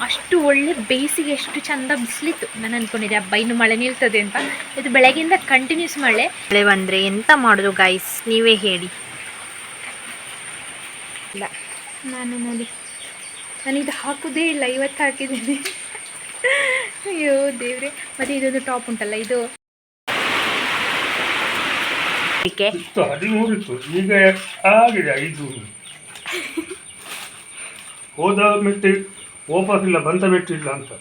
ಅಷ್ಟು ಒಳ್ಳೆ ಬೇಸಿಗೆ ಎಷ್ಟು ಚಂದ ಬಿಸಿಲಿತ್ತು. ನಾನು ಅನ್ಕೊಂಡಿದ್ದೆ ಅಬ್ಬ ಇನ್ನು ಮಳೆ ನಿಲ್ತದೆ ಅಂತ. ಇದು ಬೆಳಗ್ಗೆಯಿಂದ ಕಂಟಿನ್ಯೂಸ್ ಮಳೆ. ಮಳೆ ಬಂದ್ರೆ ಎಂತ ಮಾಡುದು ಗೈಸ್ ನೀವೇ ಹೇಳಿ. ಇಲ್ಲ. ನಾನು ನೋಡಿ. ನಾನು ಇದು ಹಾಕುದೇ ಇಲ್ಲ ಇವತ್ತು ಹಾಕಿದ್ದೀನಿ. ಅಯ್ಯೋ ದೇವ್ರೆ. ಮತ್ತೆ ಇದೊಂದು ಟಾಪ್ ಉಂಟಲ್ಲ ಇದು. ಈಗ ಆಗಿದೆ ಐದು ಹೋದ ಮೆಟ್ಟಿ ವಾಪಸ್ ಇಲ್ಲ ಬಂತ ಬಿಟ್ಟಿಲ್ಲ ಅಂತ.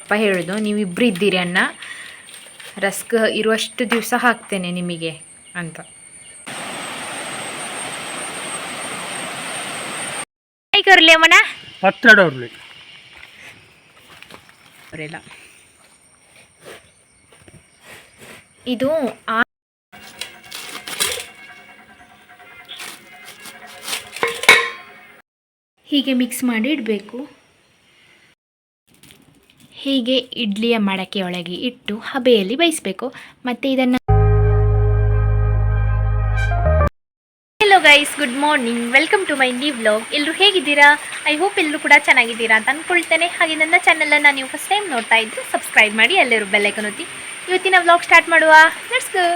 ಅಪ್ಪ ಹೇಳೋದು ನೀವಿಬ್ಬರು ಇದ್ದೀರಿ ಅಣ್ಣ. ರಸ್ಕ್ ಇರುವಷ್ಟು ದಿವಸ ಹಾಕ್ತೇನೆ ನಿಮಗೆ ಅಂತ. ಕರ್ಲಿ ಅಮ್ಮನ ಹತ್ತೆರಡು ಅವ್ರಲ್ಲಿ ಅವರೆಲ್ಲ. ಇದು ಆ ಹೀಗೆ ಮಿಕ್ಸ್ ಮಾಡಿ ಇಡಬೇಕು. ಹೀಗೆ ಇಡ್ಲಿಯ ಒಳಗೆ ಇಟ್ಟು ಹಬೆಯಲ್ಲಿ ಬೇಯಿಸಬೇಕು. ಮತ್ತು ಇದನ್ನು hello guys good morning welcome to my new vlog ಎಲ್ಲರೂ ಹೇಗಿದ್ದೀರಾ? ಐ ಹೋಪ್ ಎಲ್ಲರೂ ಕೂಡ ಚೆನ್ನಾಗಿದ್ದೀರಾ ಅಂತ ಅಂದ್ಕೊಳ್ತೇನೆ ಹಾಗೆ ನನ್ನ ಚಾನಲನ್ನು ನೀವು ಫಸ್ಟ್ ಟೈಮ್ ನೋಡ್ತಾ ಇದ್ದರೆ ಸಬ್ಸ್ಕ್ರೈಬ್ ಮಾಡಿ ಎಲ್ಲರೂ ಬೆಲ್ಲೈಕನ್ ಒತ್ತಿ. ಇವತ್ತಿನ ವ್ಲಾಗ್ ಸ್ಟಾರ್ಟ್ ಮಾಡುವ. ಲೆಟ್ಸ್ ಗೋ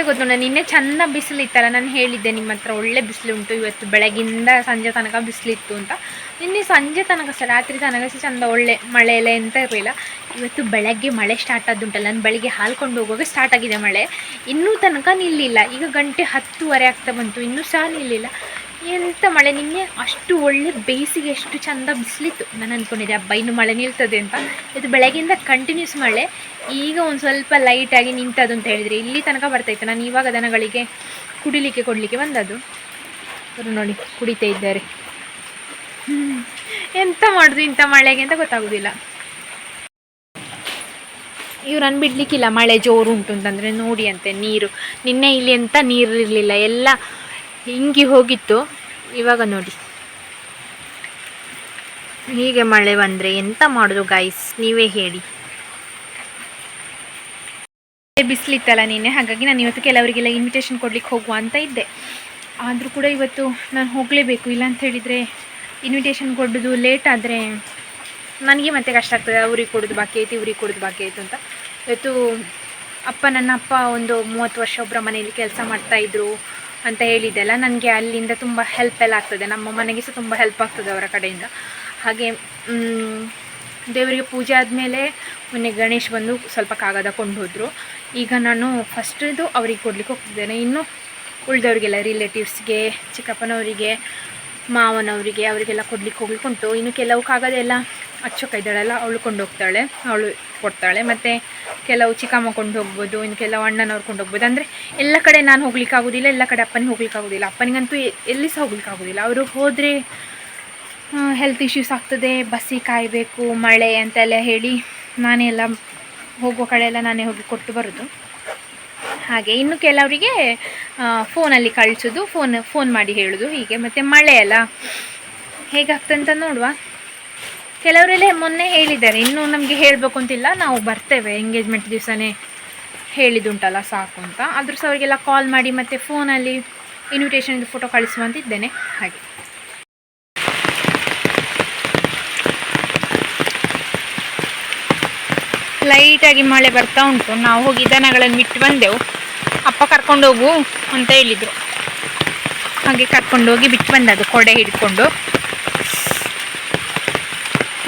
ಗೊತ್ತು ನಾನು ನಿನ್ನೆ ಚೆಂದ ಬಿಸಿಲಿತ್ತಲ್ಲ, ನಾನು ಹೇಳಿದ್ದೆ ನಿಮ್ಮ ಹತ್ರ ಒಳ್ಳೆ ಬಿಸಿಲು ಉಂಟು ಇವತ್ತು ಬೆಳಗಿಂದ ಸಂಜೆ ತನಕ ಬಿಸಿಲಿತ್ತು ಅಂತ. ನಿನ್ನೆ ಸಂಜೆ ತನಕ ಸಹ ರಾತ್ರಿ ತನಕ ಸಹ ಚಂದ ಒಳ್ಳೆ ಮಳೆ ಎಲ್ಲ ಎಂತ ಇರಲಿಲ್ಲ. ಇವತ್ತು ಬೆಳಗ್ಗೆ ಮಳೆ ಸ್ಟಾರ್ಟ್ ಆದ್ದುಂಟಲ್ಲ, ನಾನು ಬೆಳಗ್ಗೆ ಹಾಲ್ಕೊಂಡು ಹೋಗುವಾಗ ಸ್ಟಾರ್ಟ್ ಆಗಿದೆ ಮಳೆ. ಇನ್ನೂ ತನಕ ನಿಲ್ಲಿಲ್ಲ. ಈಗ ಗಂಟೆ ಹತ್ತುವರೆ ಆಗ್ತಾ ಬಂತು, ಇನ್ನೂ ಸಹ ನಿಲ್ಲಿಲ್ಲ. ಎಂತ ಮಳೆ, ನಿನ್ನೆ ಅಷ್ಟು ಒಳ್ಳೆ ಬೇಸಿಗೆ, ಎಷ್ಟು ಚಂದ ಬಿಸಿಲಿತ್ತು. ನಾನು ಅಂದ್ಕೊಂಡಿದ್ದೆ ಹಬ್ಬ ಇನ್ನು ಮಳೆ ನಿಲ್ತದೆ ಅಂತ. ಇದು ಬೆಳಗಿಂದ ಕಂಟಿನ್ಯೂಸ್ ಮಳೆ. ಈಗ ಒಂದು ಸ್ವಲ್ಪ ಲೈಟಾಗಿ ನಿಂತದ್ದು ಅಂತ ಹೇಳಿದರೆ, ಇಲ್ಲಿ ತನಕ ಬರ್ತಾಯಿತ್ತು ನಾನು ಇವಾಗ ದನಗಳಿಗೆ ಕುಡಿಲಿಕ್ಕೆ, ಕೊಡಲಿಕ್ಕೆ ಬಂದದ್ದು. ಅವರು ನೋಡಿ, ಕುಡಿತಾ ಇದ್ದಾರೆ. ಎಂಥ ಮಾಡುದು ಇಂಥ ಮಳೆಗೆ ಅಂತ ಗೊತ್ತಾಗೋದಿಲ್ಲ. ಇವ್ರು ಬಿಡ್ಲಿಕ್ಕಿಲ್ಲ, ಮಳೆ ಜೋರು ಉಂಟು ಅಂತಂದರೆ ನೋಡಿ ಅಂತೆ, ನೀರು. ನಿನ್ನೆ ಇಲ್ಲಿ ಎಂಥ ನೀರು ಇರಲಿಲ್ಲ ಎಲ್ಲ ಹಿಂಗಿ ಹೋಗಿತ್ತು. ಇವಾಗ ನೋಡಿ. ಹೀಗೆ ಮಳೆ ಬಂದರೆ ಎಂತ ಮಾಡೋದು ಗೈಸ್ ನೀವೇ ಹೇಳಿ. ಬಿಸಿಲಿತ್ತಲ್ಲ ನೀನೆ? ಹಾಗಾಗಿ ನಾನು ಇವತ್ತು ಕೆಲವರಿಗೆಲ್ಲ ಇನ್ವಿಟೇಷನ್ ಕೊಡ್ಲಿಕ್ಕೆ ಹೋಗುವ ಅಂತ ಇದ್ದೆ. ಆದರೂ ಕೂಡ ಇವತ್ತು ನಾನು ಹೋಗಲೇಬೇಕು. ಇಲ್ಲ ಅಂತ ಹೇಳಿದರೆ ಇನ್ವಿಟೇಷನ್ ಕೊಡೋದು ಲೇಟ್ ಆದರೆ ನನಗೆ ಮತ್ತೆ ಕಷ್ಟ ಆಗ್ತದೆ. ಅವ್ರಿಗೆ ಕೊಡೋದು ಬಾಕಿ ಐತಿ ಇವ್ರಿಗೆ ಕೊಡೋದು ಬಾಕಿ ಆಯಿತು ಅಂತ. ಇವತ್ತು ಅಪ್ಪ ನನ್ನ ಅಪ್ಪ ಒಂದು ಮೂವತ್ತು ವರ್ಷ ಒಬ್ಬರ ಮನೆಯಲ್ಲಿ ಕೆಲಸ ಮಾಡ್ತಾಯಿದ್ರು ಅಂತ ಹೇಳಿದ್ದೆಲ್ಲ ನನಗೆ ಅಲ್ಲಿಂದ ತುಂಬ ಹೆಲ್ಪ್ ಎಲ್ಲ ಆಗ್ತದೆ. ನಮ್ಮ ಮನೆಗೆ ಸಹ ತುಂಬ ಹೆಲ್ಪ್ ಆಗ್ತದೆ ಅವರ ಕಡೆಯಿಂದ. ಹಾಗೆ ದೇವರಿಗೆ ಪೂಜೆ ಆದಮೇಲೆ ಮೊನ್ನೆ ಗಣೇಶ್ ಬಂದು ಸ್ವಲ್ಪ ಕಾಗದ ಕೊಂಡು ಹೋದರು ಈಗ ನಾನು ಫಸ್ಟ್ ಇದು ಅವ್ರಿಗೆ ಕೊಡ್ಲಿಕ್ಕೆ ಹೋಗ್ತಿದ್ದೇನೆ. ಇನ್ನು ಉಳಿದವರಿಗೆಲ್ಲ ರಿಲೇಟಿವ್ಸ್ಗೆ ಚಿಕ್ಕಪ್ಪನವರಿಗೆ, ಮಾವನವರಿಗೆ ಅವರಿಗೆಲ್ಲ ಕೊಡ್ಲಿಕ್ಕೆ ಹೋಗ್ಲಿಕ್ಕೆ ಉಂಟು. ಇನ್ನು ಕೆಲವು ಕಾಗದ ಎಲ್ಲ ಅಚ್ಚಕ್ಕ ಇದ್ದಾಳಲ್ಲ ಅವಳು ಕೊಂಡೋಗ್ತಾಳೆ, ಅವಳು ಕೊಡ್ತಾಳೆ. ಮತ್ತು ಕೆಲವು ಚಿಕ್ಕಮ್ಮ ಕೊಂಡು ಹೋಗ್ಬೋದು ಇನ್ನು ಕೆಲವು ಅಣ್ಣನವ್ರು ಕೊಂಡು ಹೋಗ್ಬೋದು ಅಂದರೆ ಎಲ್ಲ ಕಡೆ ನಾನು ಹೋಗ್ಲಿಕ್ಕೆ ಆಗೋದಿಲ್ಲ, ಎಲ್ಲ ಕಡೆ ಅಪ್ಪನಿಗೆ ಹೋಗ್ಲಿಕ್ಕೆ ಆಗೋದಿಲ್ಲ. ಅಪ್ಪನಿಗಂತೂ ಎಲ್ಲಿ ಸಹ ಹೋಗ್ಲಿಕ್ಕೆ ಆಗೋದಿಲ್ಲ. ಅವರು ಹೋದರೆ ಹೆಲ್ತ್ ಇಶ್ಯೂಸ್ ಆಗ್ತದೆ, ಬಸ್ಸಿಗೆ ಕಾಯಬೇಕು, ಮಳೆ ಅಂತೆಲ್ಲ ಹೇಳಿ ನಾನೇ ಎಲ್ಲ ಹೋಗೋ ಕಡೆ ಎಲ್ಲ ನಾನೇ ಹೋಗಿ ಕೊಟ್ಟು ಬರೋದು. ಹಾಗೆ ಇನ್ನು ಕೆಲವರಿಗೆ ಫೋನಲ್ಲಿ ಕಳಿಸೋದು ಫೋನ್ ಫೋನ್ ಮಾಡಿ ಹೇಳೋದು ಹೀಗೆ. ಮತ್ತು ಮಳೆ ಅಲ್ಲ, ಹೇಗಾಗ್ತಂತ ನೋಡುವ. ಕೆಲವರೆಲ್ಲ ಮೊನ್ನೆ ಹೇಳಿದ್ದಾರೆ. ಇನ್ನೂ ನಮಗೆ ಹೇಳಬೇಕು ಅಂತಿಲ್ಲ. ನಾವು ಬರ್ತೇವೆ. ಎಂಗೇಜ್ಮೆಂಟ್ ದಿವಸನೇ ಹೇಳಿದುಂಟಲ್ಲ ಸಾಕು ಅಂತ. ಆದರೂ ಸಹ ಅವರಿಗೆಲ್ಲ ಕಾಲ್ ಮಾಡಿ ಮತ್ತು ಫೋನಲ್ಲಿ ಇನ್ವಿಟೇಷನ್ದು ಫೋಟೋ ಕಳಿಸುವಂತಿದ್ದೇನೆ ಹಾಗೆ. ಲೈಟಾಗಿ ಮಳೆ ಬರ್ತಾ ಉಂಟು. ನಾವು ಹೋಗಿ ದನಗಳನ್ನು ಬಿಟ್ಟು ಬಂದೆವು. ಅಪ್ಪ ಕರ್ಕೊಂಡು ಹೋಗು ಅಂತ ಹೇಳಿದರು. ಹಾಗೆ ಕರ್ಕೊಂಡು ಹೋಗಿ ಬಿಟ್ಟು ಬಂದದ್ದು, ಕೊಡೆ ಹಿಡ್ಕೊಂಡು.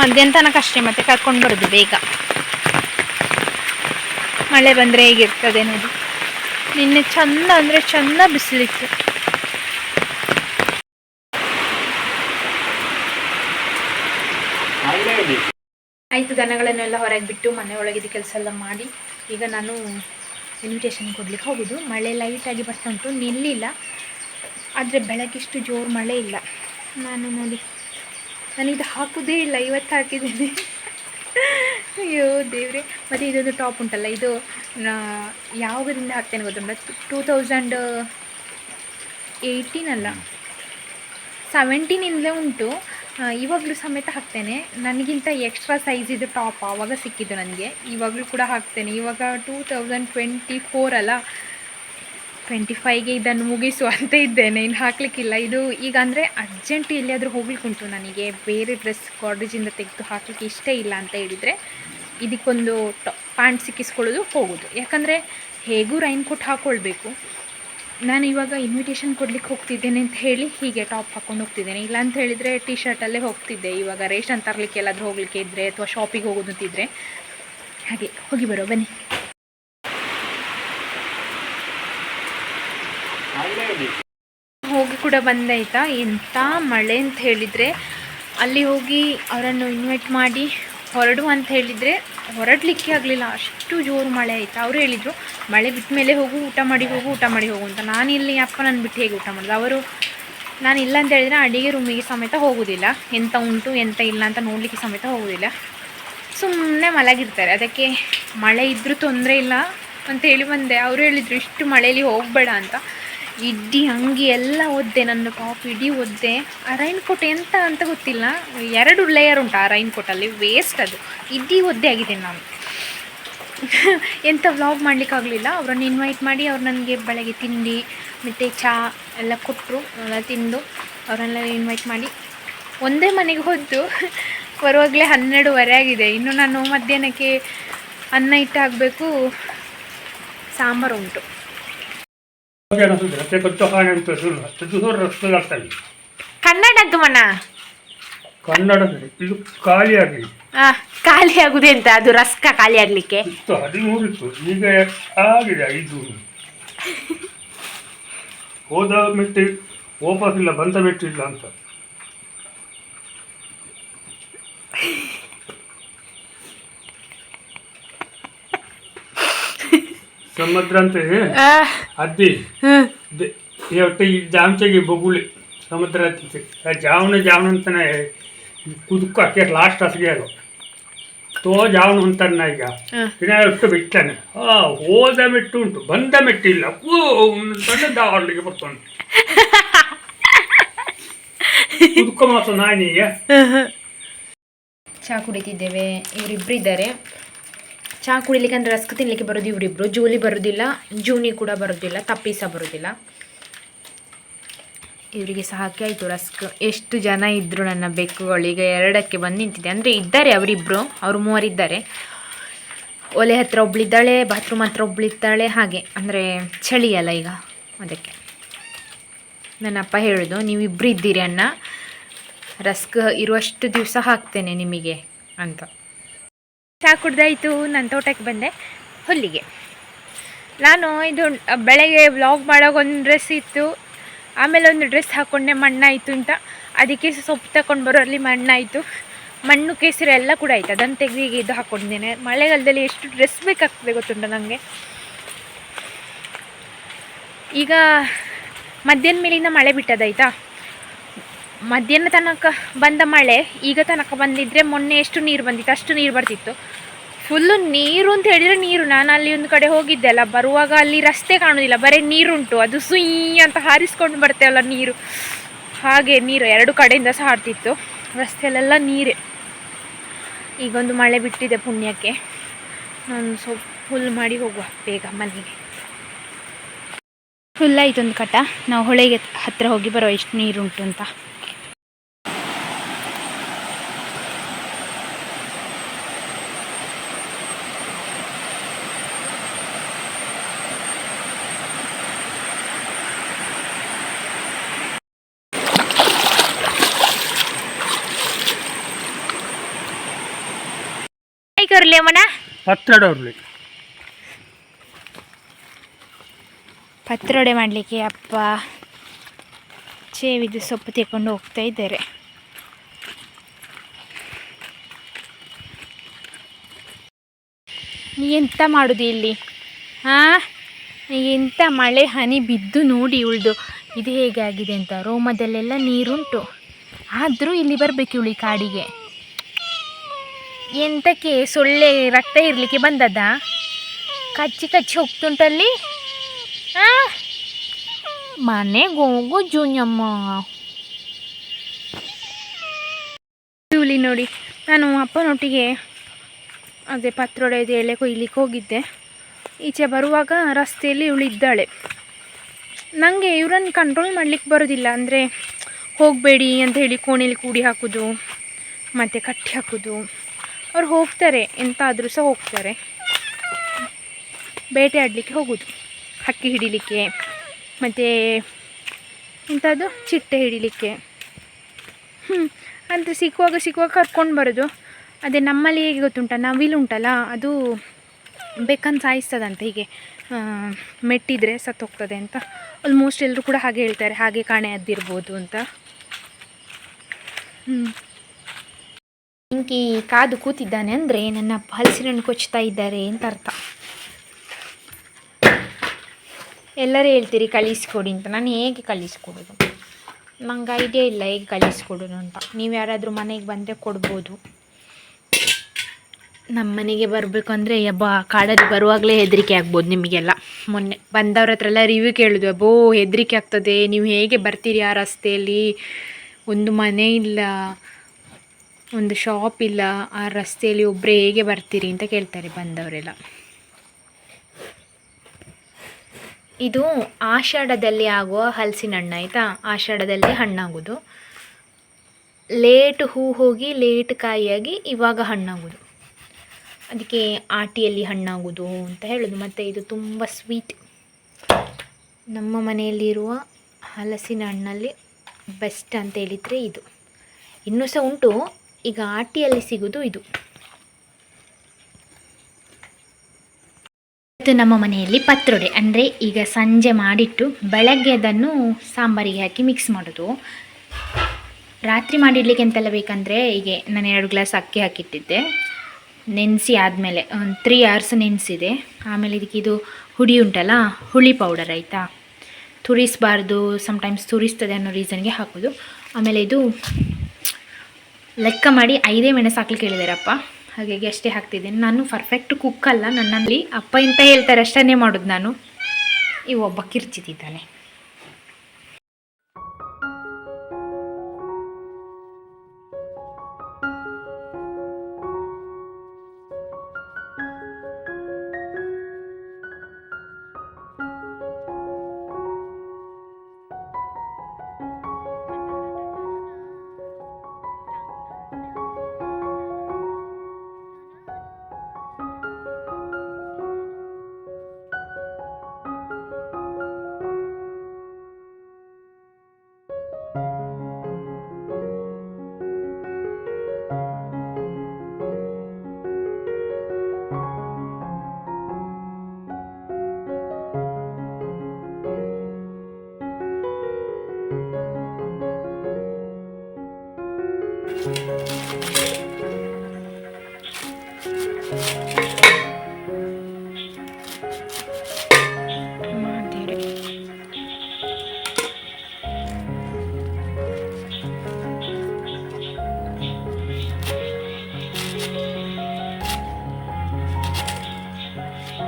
ಮಧ್ಯಾಹ್ನ ತನಕ ಅಷ್ಟೇ ಮತ್ತೆ ಕರ್ಕೊಂಡು ಬರೋದು ಬೇಗ. ಮಳೆ ಬಂದರೆ ಹೇಗಿರ್ತದೆ ನೋಡಿ ನಿನ್ನೆ ಚಂದ ಅಂದರೆ ಚಂದ ಬಿಸಿಲಿತ್ತು. ಆಯಿತು, ದನಗಳನ್ನೆಲ್ಲ ಹೊರಗೆ ಬಿಟ್ಟು ಮನೆ ಒಳಗಿದ್ದು ಕೆಲಸ ಎಲ್ಲ ಮಾಡಿ. ಈಗ ನಾನು ಇನ್ವಿಟೇಷನ್ ಕೊಡ್ಲಿಕ್ಕೆ ಹೋಗೋದು. ಮಳೆ ಲೈಟಾಗಿ ಬರ್ತಾ ಉಂಟು, ನಿಲ್ಲಿಲ್ಲ. ಆದರೆ ಬೆಳಗ್ಗೆಷ್ಟು ಜೋರು ಮಳೆ ಇಲ್ಲ. ನಾನು ನೋಡಿ. ನಾನು ಇದು ಹಾಕೋದೇ ಇಲ್ಲ, ಇವತ್ತು ಹಾಕಿದ್ದೀನಿ. ಅಯ್ಯೋ, ದೇವ್ರೆ. ಮತ್ತು ಇದೊಂದು ಟಾಪ್ ಉಂಟಲ್ಲ, ಇದು ಯಾವಾಗದಿಂದ ಹಾಕ್ತೇನೆ ಗೊತ್ತುಂಟ? ಟೂ ತೌಸಂಡ್ ಏಯ್ಟೀನ್ ಅಲ್ಲ ಸೆವೆಂಟೀನಿಂದಲೇ ಉಂಟು. ಇವಾಗಲೂ ಸಮೇತ ಹಾಕ್ತೇನೆ. ನನಗಿಂತ ಎಕ್ಸ್ಟ್ರಾ ಇದು ಟಾಪ್ ಆವಾಗ ಸಿಕ್ಕಿದ್ದು ನನಗೆ. ಇವಾಗಲೂ ಕೂಡ ಹಾಕ್ತೇನೆ. ಇವಾಗ ಟೂ ತೌಸಂಡ್ ಟ್ವೆಂಟಿ ಫೋರ್ ಅಲ್ಲ. ಟ್ವೆಂಟಿ ಫೈವ್ಗೆ ಇದನ್ನು ಮುಗಿಸು ಅಂತ ಇದ್ದೇನೆ. ಇನ್ನು ಹಾಕಲಿಕ್ಕಿಲ್ಲ. ಇದು ಈಗ ಅಂದರೆ ಅರ್ಜೆಂಟ್ ಎಲ್ಲಿಯಾದರೂ ಹೋಗ್ಲಿಕ್ಕುಂಟು ನನಗೆ. ಬೇರೆ ಡ್ರೆಸ್ ಕಾಡ್ರೇಜಿಂದ ತೆಗೆದು ಹಾಕಲಿಕ್ಕೆ ಇಷ್ಟ ಇಲ್ಲ ಅಂತ ಹೇಳಿದರೆ ಇದಕ್ಕೊಂದು ಟ ಪ್ಯಾಂಟ್ ಸಿಕ್ಕಿಸ್ಕೊಳ್ಳೋದು ಹೋಗೋದು. ಯಾಕಂದರೆ ಹೇಗೂ ರೈನ್ ಕೋಟ್ ಹಾಕ್ಕೊಳ್ಬೇಕು ನಾನು ಇವಾಗ ಇನ್ವಿಟೇಷನ್ ಕೊಡ್ಲಿಕ್ಕೆ ಹೋಗ್ತಿದ್ದೇನೆ ಅಂತ ಹೇಳಿ ಹೀಗೆ ಟಾಪ್ ಹಾಕ್ಕೊಂಡು ಹೋಗ್ತಿದ್ದೇನೆ. ಇಲ್ಲ ಅಂತ ಹೇಳಿದರೆ ಟಿ ಶರ್ಟಲ್ಲೇ ಹೋಗ್ತಿದ್ದೆ. ಇವಾಗ ರೇಷನ್ ತರಲಿಕ್ಕೆ ಎಲ್ಲಾದರೂ ಹೋಗ್ಲಿಕ್ಕೆ ಇದ್ದರೆ ಅಥವಾ ಶಾಪಿಗೆ ಹೋಗೋದು ಅಂತಿದ್ರೆ ಹಾಗೆ, ಹೋಗಿ ಬರೋ ಬನ್ನಿ ಹೋಗಿ ಕೂಡ ಬಂದಾಯ್ತಾ ಎಂಥ ಮಳೆ ಅಂತ ಹೇಳಿದರೆ ಅಲ್ಲಿ ಹೋಗಿ ಅವರನ್ನು ಇನ್ವೈಟ್ ಮಾಡಿ ಹೊರಡು ಅಂತ ಹೇಳಿದರೆ ಹೊರಡಲಿಕ್ಕೆ ಆಗಲಿಲ್ಲ. ಅಷ್ಟು ಜೋರು ಮಳೆ ಆಯಿತು. ಅವರು ಹೇಳಿದರು, ಮಳೆ ಬಿಟ್ಟ ಮೇಲೆ ಹೋಗು, ಊಟ ಮಾಡಿ ಹೋಗು, ಊಟ ಮಾಡಿ ಹೋಗು ಅಂತ. ನಾನು ಇಲ್ಲಿ ಅಪ್ಪ ನನ್ನ ಬಿಟ್ಟು ಹೇಗೆ ಊಟ ಮಾಡೋದು? ಅವರು, ನಾನು ಇಲ್ಲ ಅಂತ ಹೇಳಿದರೆ ಅಡಿಗೆ ರೂಮಿಗೆ ಸಮೇತ ಹೋಗೋದಿಲ್ಲ. ಎಂಥ ಉಂಟು, ಎಂತ ಇಲ್ಲ ಅಂತ ನೋಡಲಿಕ್ಕೆ ಸಮೇತ ಹೋಗೋದಿಲ್ಲ. ಸುಮ್ಮನೆ ಮಲಗಿರ್ತಾರೆ. ಅದಕ್ಕೆ ಮಳೆ ಇದ್ದರೂ ತೊಂದರೆ ಇಲ್ಲ ಅಂತ ಹೇಳಿ ಬಂದೆ. ಅವರು ಹೇಳಿದರು, ಇಷ್ಟು ಮಳೆಯಲ್ಲಿ ಹೋಗಬೇಡ ಅಂತ. ಇಡೀ ಅಂಗಿ ಎಲ್ಲ ಒದ್ದೆ ನನ್ನ ಟಾಪ್ ಇಡೀ ಒದ್ದೆ. ಆ ರೈನ್ ಕೋಟ್ ಎಂತ ಅಂತ ಗೊತ್ತಿಲ್ಲ. ಎರಡು ಲೇಯರ್ ಉಂಟು ಆ ರೈನ್ ಕೋಟಲ್ಲಿ ವೇಸ್ಟ್ ಅದು. ಇಡೀ ಒದ್ದೆ ಆಗಿದೆ ನಾನು. ಎಂಥ ವ್ಲಾಗ್ ಮಾಡಲಿಕ್ಕಾಗಲಿಲ್ಲ ಅವರನ್ನು ಇನ್ವೈಟ್ ಮಾಡಿ, ಅವ್ರು ನನಗೆ ಬೆಳಗ್ಗೆ ತಿಂಡಿ, ಮತ್ತು ಚಹಾ ಎಲ್ಲ ಕೊಟ್ಟರು ಎಲ್ಲ ತಿಂದು ಅವರೆಲ್ಲ ಇನ್ವೈಟ್ ಮಾಡಿ. ಒಂದೇ ಮನೆಗೆ ಹೊದ್ದು. ಬರುವಾಗಲೇ ಹನ್ನೆರಡುವರೆ ಆಗಿದೆ. ಇನ್ನು ನಾನು ಮಧ್ಯಾಹ್ನಕ್ಕೆ ಅನ್ನ ಇಟ್ಟಾಗಬೇಕು ಸಾಂಬಾರು ಉಂಟು ಹಾಗೆ ಅನಿಸುತ್ತೆ ಮತ್ತೆ ಕೊಟ್ಟು ಹಾಗೆ ಅಂತ ಶುರು ಹತ್ತು ದಿವಸ ರಸ್ತೆಗಾಗ್ತದೆ ಕನ್ನಡ ಮಣ್ಣ ಕನ್ನಡದಲ್ಲಿ ಇದು ಆ, ಖಾಲಿ ಆಗುದೆ ಅಂತ ಅದು ರಸ್ಕ ಖಾಲಿ ಆಗ್ಲಿಕ್ಕೆ? ಇತ್ತು ಹದಿಮೂರು ಇತ್ತು ಈಗ ಆಗಿದೆ ಐದು. ಹೋದ ಮೆಟ್ಟಿ ವಾಪಸ್ ಇಲ್ಲ ಬಂದ ಮೆಟ್ಟಿಲ್ಲ ಅಂತ. ಸಮುದ್ರ ಅಂತ ಅದ್ದಿ. ಒಟ್ಟು ಈ ಜಾಮಚೆಗೆ ಬಗುಳಿ ಸಮುದ್ರ ಹತ್ತಿ ಆ ಜಾವನ ಜಾವನ ಅಂತಾನೆ ಕುದುಕು ಹಾಕಿ ಲಾಸ್ಟ್ ಹಸಿಗೆ ಅದು ತೋ ಜಾವನ ಅಂತಾನ ಈಗ. ದಿನ ಒಟ್ಟು ಬಿಟ್ಟಾನೆ. ಆ ಹೋದ ಮೆಟ್ಟು ಉಂಟು ಬಂದ ಮೆಟ್ಟಿಲ್ಲ ಓ ಅಂತಾನೆ ದಾವಳಿಗೆ ಬರ್ತಾನೆ. ಕುದುಕ ಮಾತು ನಾನೀಗ ಚಹಾ ಕುಡಿತಿದ್ದೇವೆ. ಇವರಿಬ್ಬರು ಇದ್ದಾರೆ. ಚಹಾ ಕುಡಿಲಿಕ್ಕೆ ಅಂದರೆ ರಸ್ಕ್ ತಿನ್ನಲಿಕ್ಕೆ ಬರೋದು ಇವರಿಬ್ಬರು ಜೂಲಿ ಬರೋದಿಲ್ಲ, ಜೂನಿ ಕೂಡ ಬರೋದಿಲ್ಲ ತಪ್ಪಿ ಬರೋದಿಲ್ಲ. ಇವರಿಗೆ ಸಹ ಹಾಕಿ ಆಯಿತು ರಸ್ಕ್. ಎಷ್ಟು ಜನ ಇದ್ದರು ನನ್ನ ಬೆಕ್ಕುಗಳು ಈಗ ಎರಡಕ್ಕೆ ಬಂದು ನಿಂತಿದೆ ಅಂದರೆ ಇದ್ದಾರೆ ಅವರಿಬ್ಬರು ಅವರು ಮೂವರಿದ್ದಾರೆ ಒಲೆ ಹತ್ರ ಒಬ್ಳಿದ್ದಾಳೆ, ಬಾತ್ರೂಮ್ ಹತ್ರ ಒಬ್ಳಿದ್ದಾಳೆ, ಹಾಗೆ. ಅಂದರೆ ಚಳಿ ಅಲ್ಲ ಈಗ ಅದಕ್ಕೆ. ನನ್ನ ಅಪ್ಪ ಹೇಳೋದು ನೀವಿಬ್ಬರು ಇದ್ದೀರಿ ಅಣ್ಣ. ರಸ್ಕ್ ಇರುವಷ್ಟು ದಿವಸ ಹಾಕ್ತೇನೆ ನಿಮಗೆ ಅಂತ. ಚಹಾ ಕುಡ್ದಾಯಿತು ನನ್ನ ತೋಟಕ್ಕೆ ಬಂದೆ, ಹುಲ್ಲಿಗೆ. ನಾನು ಇದು, ಬೆಳಗ್ಗೆ ವ್ಲಾಗ್ ಮಾಡೋಕೆ ಒಂದು ಡ್ರೆಸ್ ಇತ್ತು, ಆಮೇಲೆ ಒಂದು ಡ್ರೆಸ್ ಹಾಕ್ಕೊಂಡೆ ಮಣ್ಣಾಯಿತು ಅಂತ. ಅದಕ್ಕೆ ಸೊಪ್ಪು ತಗೊಂಡು ಬರೋರಲ್ಲಿ ಮಣ್ಣಾಯಿತು. ಮಣ್ಣು, ಕೇಸರಿ ಎಲ್ಲ ಕೂಡ ಆಯ್ತು. ಅದನ್ನು ತೆಗೆದು ಇದು ಹಾಕ್ಕೊಂಡಿದ್ದೇನೆ ಮಳೆಗಾಲದಲ್ಲಿ ಎಷ್ಟು ಡ್ರೆಸ್ ಬೇಕಾಗ್ತದೆ ಗೊತ್ತುಂಟ ನನಗೆ ಈಗ ಮಧ್ಯಾಹ್ನ ಮೇಲಿಂದ ಮಳೆ ಬಿಟ್ಟದಾಯ್ತಾ? ಮಧ್ಯಾಹ್ನ ತನಕ ಬಂದ ಮಳೆ, ಈಗ ತನಕ ಬಂದಿದ್ರೆ ಮೊನ್ನೆ ಎಷ್ಟು ನೀರು ಬಂದಿತ್ತು, ಅಷ್ಟು ನೀರು ಬರ್ತಿತ್ತು. ಫುಲ್ಲು ನೀರು ಅಂತ ಹೇಳಿದರೆ ನೀರು. ನಾನು ಅಲ್ಲಿ ಒಂದು ಕಡೆ ಹೋಗಿದ್ದೆ ಅಲ್ಲ ಬರುವಾಗ ಅಲ್ಲಿ ರಸ್ತೆ ಕಾಣೋದಿಲ್ಲ, ಬರೀ ನೀರುಂಟು. ಅದು ಸುಯ್ ಅಂತ ಹಾರಿಸ್ಕೊಂಡು ಬರ್ತೇವಲ್ಲ ನೀರು. ಹಾಗೆ ನೀರು ಎರಡು ಕಡೆಯಿಂದ ಸಹ ಹಾರ್ತಿತ್ತು ರಸ್ತೆಯಲ್ಲೆಲ್ಲ ನೀರೇ. ಈಗೊಂದು ಮಳೆ ಬಿಟ್ಟಿದೆ ಪುಣ್ಯಕ್ಕೆ. ನಾನು ಸ್ವಲ್ಪ ಫುಲ್ ಮಾಡಿ ಹೋಗುವ, ಬೇಗ ಮನೆಗೆ. ಫುಲ್ ಆಯ್ತು ಒಂದು ಕಟ. ನಾವು ಹೊಳೆಗೆ ಹತ್ತಿರ ಹೋಗಿ ಬರೋ ಎಷ್ಟು ನೀರುಂಟು ಅಂತ. ಕರ್ಲಿ ಅಮ್ಮನ ಹುರುಳಿ ಪತ್ರೊಡೆ ಮಾಡಲಿಕ್ಕೆ ಅಪ್ಪ ಸೇವಿದು ಸೊಪ್ಪು ತೆಕೊಂಡು ಹೋಗ್ತಾ ಇದ್ದಾರೆ. ನೀ ಎಂತ ಮಾಡೋದು ಇಲ್ಲಿ? ಹಾಂ ಎಂತ ಮಳೆ ಹನಿ ಬಿದ್ದು ನೋಡಿ ಉಳ್ದು. ಇದು ಹೇಗೆ ಆಗಿದೆ ಅಂತ ರೋಮದಲ್ಲೆಲ್ಲ ನೀರುಂಟು. ಆದರೂ ಇಲ್ಲಿ ಬರಬೇಕು ಇವಳಿ ಕಾಡಿಗೆ. ಎಂತಕ್ಕೆ ಸೊಳ್ಳೆ ರಕ್ತ ಇರಲಿಕ್ಕೆ ಬಂದದ್ದ? ಕಚ್ಚಿ ಕಚ್ಚಿ ಹೋಗ್ತುಂಟಲ್ಲಿ? ಆ? ಮನೆಗೆ ಹೋಗು ಜೂನ್ಯಮ್ಮ. ಇವಳಿ ನೋಡಿ, ನಾನು ಅಪ್ಪನೊಟ್ಟಿಗೆ ಅದೇ ಪತ್ರೊಡೆದು ಎಲೆ ಕೊಯ್ಲಿಕ್ಕೆ ಹೋಗಿದ್ದೆ. ಈಚೆ ಬರುವಾಗ ರಸ್ತೆಯಲ್ಲಿ ಇವಳಿದ್ದಾಳೆ ನನಗೆ ಇವರನ್ನು ಕಂಟ್ರೋಲ್ ಮಾಡ್ಲಿಕ್ಕೆ ಬರೋದಿಲ್ಲ, ಅಂದರೆ ಹೋಗಬೇಡಿ ಅಂತ ಹೇಳಿ ಕೋಣೆಯಲ್ಲಿ ಕೂಡಿ ಹಾಕೋದು, ಮತ್ತು ಕಟ್ಟಿ ಹಾಕೋದು. ಅವ್ರು ಹೋಗ್ತಾರೆ, ಎಂತಾದರೂ ಸಹ ಹೋಗ್ತಾರೆ. ಬೇಟೆ ಆಡಲಿಕ್ಕೆ ಹೋಗೋದು, ಹಕ್ಕಿ ಹಿಡಿಲಿಕ್ಕೆ, ಮತ್ತು ಇಂಥದ್ದು ಚಿಟ್ಟೆ ಹಿಡಿಲಿಕ್ಕೆ. ಹ್ಞೂ ಅಂತ ಸಿಕ್ಕುವಾಗ ಸಿಕ್ಕುವಾಗ ಕರ್ಕೊಂಡು ಬರೋದು. ಅದೇ ನಮ್ಮಲ್ಲಿ ಹೇಗೆ ಗೊತ್ತುಂಟ ನವಿಲುಂಟಲ್ಲ ಅದು ಬೇಕಂತ ಸಾಯಿಸ್ತದಂತೆ ಹೀಗೆ ಮೆಟ್ಟಿದ್ರೆ ಸತ್ತು ಸತ್ತೋಗ್ತದೆ ಅಂತ. ಆಲ್ಮೋಸ್ಟ್ ಎಲ್ಲರೂ ಕೂಡ ಹಾಗೆ ಹೇಳ್ತಾರೆ, ಹಾಗೆ ಕಾಣೆ ಅದ್ದಿರ್ಬೋದು ಅಂತ. ಹ್ಞೂ ಇಂಕಿ ಕಾದು ಕೂತಿದ್ದಾನೆ ಅಂದರೆ ನನ್ನ ಹಲಸಿನ ಹಣ್ಣು ಕೊಚ್ತಾ ಇದ್ದಾರೆ ಅಂತ ಅರ್ಥ. ಎಲ್ಲರೂ ಹೇಳ್ತೀರಿ ಕಳಿಸ್ಕೊಡಿ ಅಂತ. ನಾನು ಹೇಗೆ ಕಳಿಸ್ಕೊಡೋದು? ನಂಗೆ ಐಡಿಯಾ ಇಲ್ಲ ಹೇಗೆ ಕಳಿಸ್ಕೊಡೋದು ಅಂತ. ನೀವು ಯಾರಾದರೂ ಮನೆಗೆ ಬಂದರೆ ಕೊಡ್ಬೋದು. ನಮ್ಮ ಮನೆಗೆ ಬರಬೇಕು ಅಂದರೆ ಯಬ್ಬ ಕಾಡಲ್ಲಿ ಬರುವಾಗಲೇ ಹೆದರಿಕೆ ಆಗ್ಬೋದು ನಿಮಗೆಲ್ಲ. ಮೊನ್ನೆ ಬಂದವ್ರ ಹತ್ರ ಎಲ್ಲ ರಿವ್ಯೂ ಕೇಳಿದ್ವಿ. ಅಬ್ಬೋ, ಹೆದರಿಕೆ ಆಗ್ತದೆ. ನೀವು ಹೇಗೆ ಬರ್ತೀರಿ ಆ ರಸ್ತೆಯಲ್ಲಿ? ಒಂದು ಮನೆ ಇಲ್ಲ. ಒಂದು ಶಾಪ್ ಇಲ್ಲ, ಆ ರಸ್ತೆಯಲ್ಲಿ ಒಬ್ಬರೇ ಹೇಗೆ ಬರ್ತೀರಿ ಅಂತ ಕೇಳ್ತಾರೆ ಬಂದವರೆಲ್ಲ. ಇದು ಆಷಾಢದಲ್ಲಿ ಆಗುವ ಹಲಸಿನ ಹಣ್ಣು, ಆಯಿತಾ? ಆಷಾಢದಲ್ಲಿ ಹಣ್ಣಾಗೋದು. ಲೇಟ್ ಹೂ ಹೋಗಿ, ಲೇಟ್ ಕಾಯಿಯಾಗಿ ಇವಾಗ ಹಣ್ಣಾಗೋದು. ಅದಕ್ಕೆ ಆಟಿಯಲ್ಲಿ ಹಣ್ಣಾಗೋದು ಅಂತ ಹೇಳೋದು. ಮತ್ತು ಇದು ತುಂಬ ಸ್ವೀಟ್ ನಮ್ಮ ಮನೆಯಲ್ಲಿರುವ ಹಲಸಿನ ಹಣ್ಣಲ್ಲಿ ಬೆಸ್ಟ್ ಅಂತ ಹೇಳಿದರೆ ಇದು. ಇನ್ನೂ ಸಹ ಉಂಟು. ಈಗ ಆಟಿಯಲ್ಲಿ ಸಿಗೋದು ಇದು. ಇವತ್ತು ನಮ್ಮ ಮನೆಯಲ್ಲಿ ಪತ್ರೊಡೆ, ಅಂದರೆ ಈಗ ಸಂಜೆ ಮಾಡಿಟ್ಟು ಬೆಳಗ್ಗೆ ಅದನ್ನು ಸಾಂಬಾರಿಗೆ ಹಾಕಿ ಮಿಕ್ಸ್ ಮಾಡೋದು. ರಾತ್ರಿ ಮಾಡಿಡ್ಲಿಕ್ಕೆ ಎಂತೆಲ್ಲ ಬೇಕಂದರೆ, ಹೀಗೆ ನಾನು ಎರಡು ಗ್ಲಾಸ್ ಅಕ್ಕಿ ಹಾಕಿಟ್ಟಿದ್ದೆ. ನೆನೆಸಿ ಆದಮೇಲೆ ಒಂದು ತ್ರೀ ಅವರ್ಸ್ ನೆನೆಸಿದೆ. ಆಮೇಲೆ ಇದಕ್ಕೆ ಇದು ಹುಡಿ ಉಂಟಲ್ಲ, ಹುಳಿ ಪೌಡರ್ ಆಯಿತಾ? ತುರಿಸಬಾರ್ದು ಸಮ್ಟೈಮ್ಸ್ ತುರಿಸ್ತದೆ ಅನ್ನೋ ರೀಸನ್ಗೆ ಹಾಕೋದು. ಆಮೇಲೆ ಇದು ಲೆಕ್ಕ ಮಾಡಿ ಐದೇ ಮೆಣಸು ಹಾಕ್ಲಿಕ್ಕೆ ಹೇಳಿದಾರಪ್ಪ ಹಾಗಾಗಿ ಅಷ್ಟೇ ಹಾಕ್ತಿದ್ದೀನಿ. ನಾನು ಪರ್ಫೆಕ್ಟ್ ಕುಕ್ ಅಲ್ಲ. ನನ್ನಲ್ಲಿ ಅಪ್ಪ ಇಂತ ಹೇಳ್ತಾರೆ ಅಷ್ಟನ್ನೇ ಮಾಡೋದು ನಾನು. ಈ ಒಬ್ಬ ಕಿರ್ಚಿತಿದ್ದಾನೆ ಹಾಯ್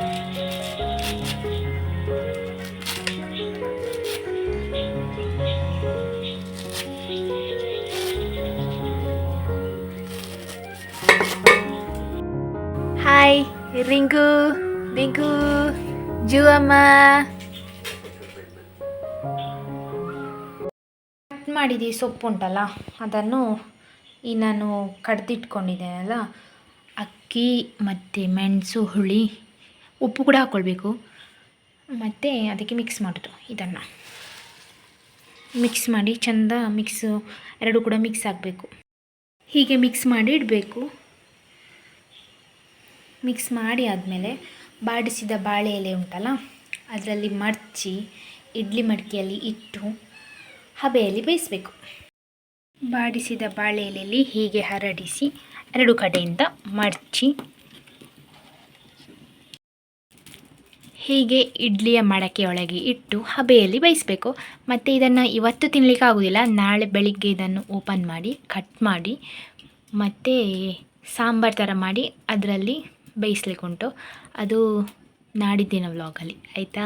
ರಿಂಕು ಬಿಂಕು ಜೂ ಅಮ್ಮ ಕಟ್ ಮಾಡಿದ್ದೀವಿ ಸೊಪ್ಪು ಉಂಟಲ್ಲ, ಅದನ್ನು ಈ ನಾನು ಕಡ್ದಿಟ್ಕೊಂಡಿದ್ದೇನಲ್ಲ, ಅಕ್ಕಿ, ಮತ್ತು ಮೆಣಸು ಹುಳಿ. ಉಪ್ಪು ಕೂಡ ಹಾಕ್ಕೊಳ್ಬೇಕು ಮತ್ತು ಅದಕ್ಕೆ ಮಿಕ್ಸ್ ಮಾಡೋದು, ಇದನ್ನು. ಮಿಕ್ಸ್ ಮಾಡಿ ಚೆಂದ ಮಿಕ್ಸು ಎರಡು ಕೂಡ ಮಿಕ್ಸ್ ಆಗಬೇಕು. ಹೀಗೆ ಮಿಕ್ಸ್ ಮಾಡಿ ಇಡಬೇಕು. ಮಿಕ್ಸ್ ಮಾಡಿ ಆದಮೇಲೆ ಬಾಡಿಸಿದ ಬಾಳೆ ಎಲೆ ಉಂಟಲ್ಲ, ಅದರಲ್ಲಿ ಮಡಚಿ ಇಡ್ಲಿ ಮಡಿಕೆಯಲ್ಲಿ ಇಟ್ಟು ಹಬೆಯಲ್ಲಿ ಬೇಯಿಸಬೇಕು. ಬಾಡಿಸಿದ ಬಾಳೆ ಎಲೆಯಲ್ಲಿ ಹೀಗೆ ಹರಡಿಸಿ, ಎರಡು ಕಡೆಯಿಂದ ಮಡಚಿ ಹೀಗೆ ಇಡ್ಲಿಯ ಮಡಕೆಯೊಳಗೆ ಇಟ್ಟು ಹಬೆಯಲ್ಲಿ ಬೇಯಿಸಬೇಕು. ಮತ್ತು ಇದನ್ನು ಇವತ್ತು ತಿನ್ನಲಿಕ್ಕೆ ಆಗೋದಿಲ್ಲ. ನಾಳೆ ಬೆಳಿಗ್ಗೆ ಇದನ್ನು ಓಪನ್ ಮಾಡಿ ಕಟ್ ಮಾಡಿ, ಮತ್ತು ಸಾಂಬಾರು ಥರ ಮಾಡಿ ಅದರಲ್ಲಿ ಬೇಯಿಸ್ಲಿಕ್ಕುಂಟು ಅದು ನಾಡಿದ್ದಿನ ವ್ಲಾಗಲ್ಲಿ ಆಯಿತಾ?